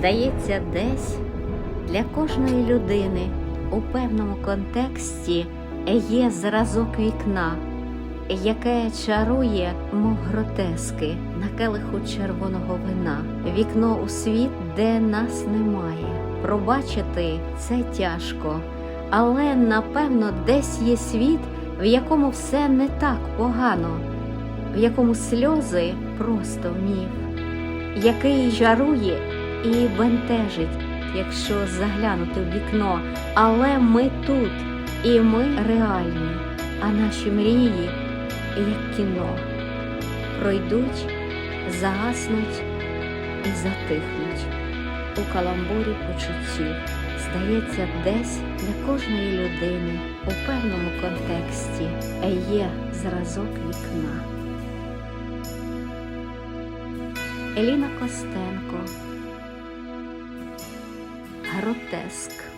Здається, десь для кожної людини у певному контексті є зразок вікна, яке чарує, мов гротески, на келиху червоного вина, вікно у світ, де нас немає. Пробачити це тяжко, але напевно десь є світ, в якому все не так погано, в якому сльози просто міф, який чарує і бентежить, якщо заглянути в вікно. Але ми тут, і ми реальні, а наші мрії, як кіно, пройдуть, загаснуть і затихнуть у каламбурі почуттів. Здається, десь для кожної людини у певному контексті є зразок вікна. Еліна Костенко Гротеск